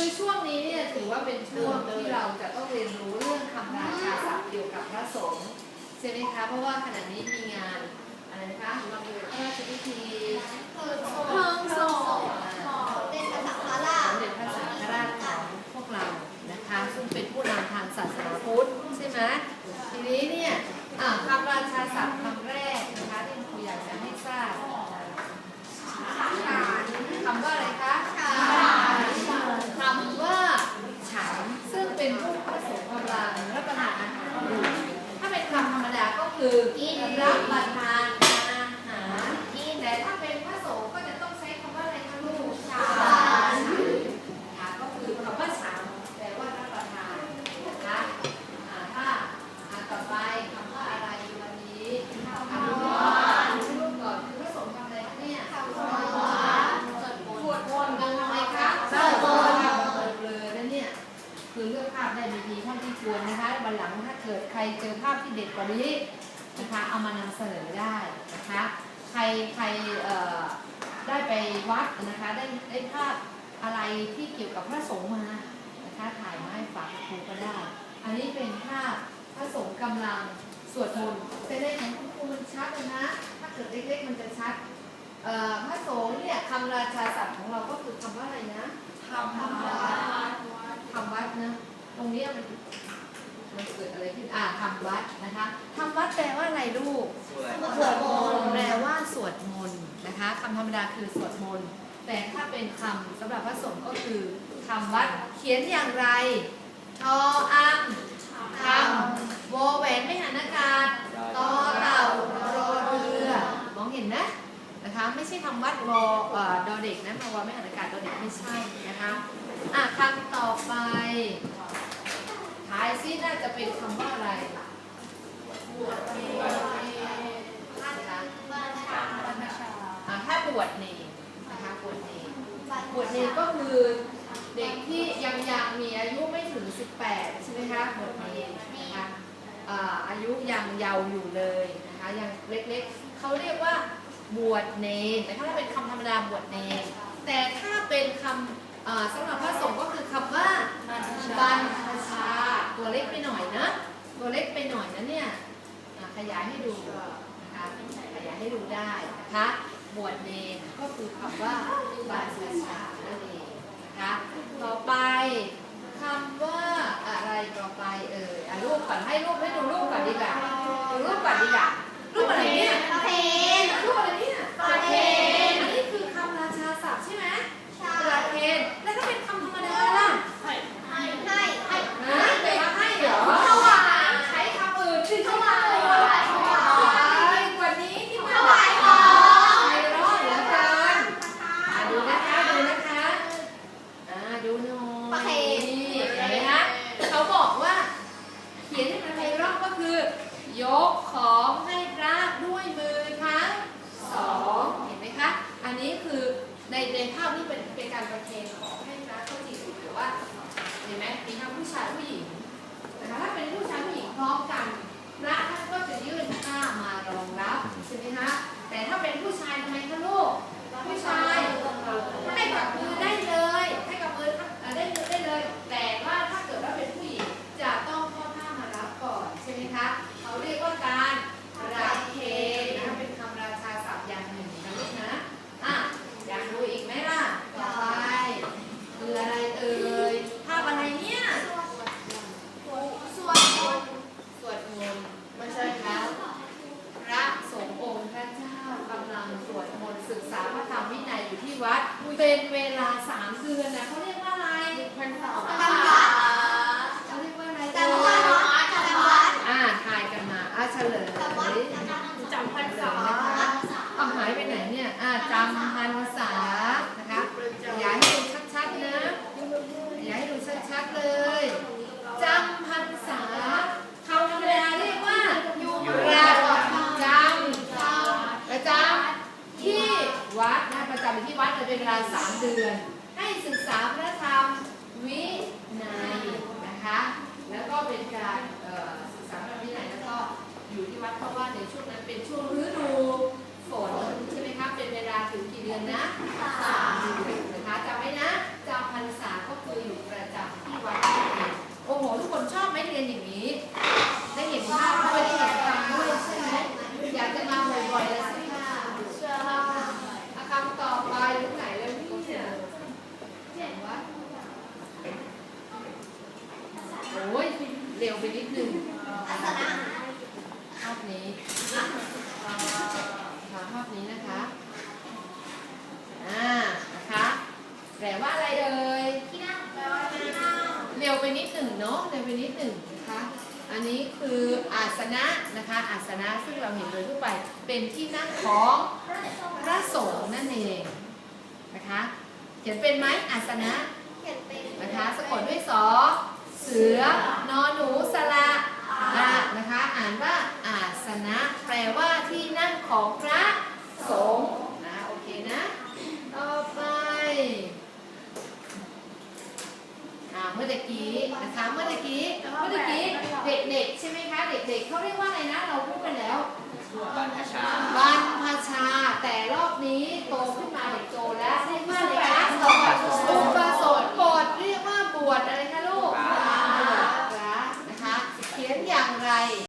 คือช่วงนี้เนี่ยถือว่าเป็นช่วงที่เราจะต้องเรียนรู้เรื่องคำราชาศัพท์เกี่ยวกับพระสงฆ์ใช่ไหมคะ เพราะว่าขณะนี้มีงานอะไรนะคะพระราชพิธี เพิ่งส่งเป็นภาษาพารา สมเด็จพระสังฆราชของพวกเรานะคะ ซึ่งเป็นผู้นำทางศาสนาพุทธใช่ไหมทีนี้เนี่ยอะคำราชาศัพท์คำแรกนะคะที่ครูอยากจะให้ทราบคำว่าอะไรคะคำว่าฉันซึ่งเป็นผู้ผสมกำลังรับประทานอาหารอยู่ถ้าเป็นคำธรรมดาก็ คือกินรับประทานอาหารแต่ถ้าเป็นพระสงฆ์ก็จะต้องใช้คำว่าอะไรคะลูกฉันค่ะก็คือคำว่าฉันแปลว่ารับประทานนะคะถ้าต่อไปคำว่าอะไรวันนี้คำว่ารูปก่อนคือผสมคำอะไรคะเนี่ยสวดมนต์กันทำไมคะสวดมนต์เลยนะเนี่ยคือเลือกภาพได้ดีๆเท่าที่ควรนะคะวันหลังถ้าเกิดใครเจอภาพที่เด็ดกว่านี้ นะคะเอามานำเสนอได้นะคะใครใครได้ไปวัดนะคะได้ได้ภาพอะไรที่เกี่ยวกับพระสงฆ์มานะคะถ่ายมาให้ฝากครูก็ได้ อันนี้เป็นภาพพระสงฆ์กำลังสวดมนต์แต่ในของคุณครูมันชัดเลยนะ ถ้าเกิดเล็กๆมันจะชัดพระสงฆ์เนี่ยคำราชาศัพท์ของเราก็คือคำว่าอะไรนะคำวัดคำวัดนะตรงนี้มัน เกิดอะไรขึ้นอ่าคำวัดนะคะคำวัดแปลว่าอะไรลูกสวดมนต์แปลว่าสวดมนต์นะคะคำธรรมดาคือสวดมนต์แต่ถ้าเป็นคำสำหรับพระสงฆ์ก็คือคำวัดเขียนอย่างไรทออังคำโวแหวนไม่หันอากาศตอเต่ารอเรือมองเห็นนะนะคะไม่ใช่คำวัดวอเอ่อดอเด็กนะมาวอไม่หันอากาศดอเด็กไม่ใช่นะคะอะคำต่อไปทายซิน่าจะเป็นคำว่าอะไรนะคะอ่าถ้าบวชเนรนะคะบวชเนรบวชเนรก็คือเด็กที่ยังยังมีอายุไม่ถึง 18 ใช่ไหมคะบวชเนรนะคะอ่าอายุยังเยาว์อยู่เลยนะคะยังเล็กๆเขาเรียกว่าบวชเนรแต่ถ้าเป็นคำธรรมดาบวชเนรแต่ถ้าเป็นคำอ่าสำหรับพระสงฆ์ก็คือคำว่าบรรพชา ตัวเล็กไปหน่อยนะ ตัวเล็กไปหน่อยนะเนี่ยขยายให้ดูนะคะขยายให้ดูได้นะคะบวชเนรก็คือคำว่าบาสชานั่นเองนะคะต่อไปคำว่าอะไรต่อไปเอ่ยอะรูปก่อนให้รูปให้ดูรูปก่อนดีกว่าดูรูปก่อนดีกว่ารูปอะไรเนี่ย ประเพณ รูปอะไรเนี่ย ประเพณ อันนี้คือคำราชาศัพท์ใช่ไหมประเพณแล้วถ้าเป็นคำธรรมดาล่ะ ให้ให้ให้ นะแต่ว่าให้เหรอ ถวาย ใช้คำอื่นสิใช้คำอื่น ถวายถวาย กว่านี้ที่ ถวายของ ไม่รอดเหลือเกิน อะดูนะคะดูนะคะอ่าดูหน่อย ประเพณ นี่เห็นไหมคะเขาบอกว่า เขียนให้มันไพเราะก็คือ ยก ของให้พระด้วยมือทั้งสองเห็นไหมคะ อันนี้คือในในภาพนี้เป็นเป็นการประเคนของให้พระก็จริงแต่ว่าเห็นไหมมีทั้งผู้ชายผู้หญิงนะคะถ้าเป็นผู้ชายผู้หญิงพร้อมกันพระท่านก็จะยื่นผ้ามารองรับใช่ไหมคะแต่ถ้าเป็นผู้ชายทำไมคะลูก ผู้ชายให้กับมือได้เลย ให้กับมือเอ่อได้มือได้เลย แต่ว่าถ้าเกิดว่าเป็นผู้หญิงจะต้องเข้าผ้ามารับก่อนใช่ไหมคะเขาเรียกว่าการรับเคนนะคะเป็นคำราชาศัพท์อย่างหนึ่งนะลูกนะอะอยากดูอีกไหมล่ะต่อไปคืออะไรเอ่ยภาพอะไรเนี่ย สวดมนต์ สวดมนต์ไม่ใช่ครับพระสงฆ์องค์พระเจ้ากำลังสวดมนต์ศึกษาพระธรรมวินัยอยู่ที่วัด เป็นเวลาสามเดือนนะเขาเรียกว่าอะไรพรรษาจำวัดเขาเรียกว่าอะไรจำวัดจำวัดอ่าทายกันมาอ่าเฉลยจำวัดจำพรรษาเอาหายไปไหนเนี่ยอ่าจำพรรษา เดือน ให้ศึกษาพระธรรมวินัยนะคะ แล้วก็เป็นการศึกษาพระวินัยแล้วก็อยู่ที่วัดเพราะว่าในช่วงนั้นเป็นช่วงฤดูฝนใช่ไหมคะเป็นเวลาถึงกี่เดือนนะสามเดือนนะคะจำไว้นะจำพรรษาก็คืออยู่ประจำที่วัดโอ้โหทุกคนชอบไหมเรียนอย่างนี้ ได้เห็นภาพ นี้ค่ะภาพนี้นะคะอ่านะคะแปลว่าอะไรเอ่ยที่นั่งแปลว่าที่นั่งเร็วไปนิดหนึ่งเนาะเร็วไปนิดหนึ่งนะคะอันนี้คืออาสนะนะคะอาสนะซึ่งเราเห็นโดยทั่วไปเป็นที่นั่งของพระสงฆ์นั่นเองนะคะเขียนเป็นไหมอาสนะเขียนเป็นนะคะสะกดด้วยสอเสือนอหนูสระอะนะคะ อ่านว่า นะ แปลว่าที่นั่งของพระสงฆ์นะโอเคนะ ต่อไปอ่าเมื่อตะกี้นะคะเมื่อตะกี้เมื่อตะกี้เด็กๆใช่ไหมคะเด็กๆเขาเรียกว่าอะไรนะเราพูดกันแล้วบรรพชาบรรพชาแต่รอบนี้โตขึ้นมาเ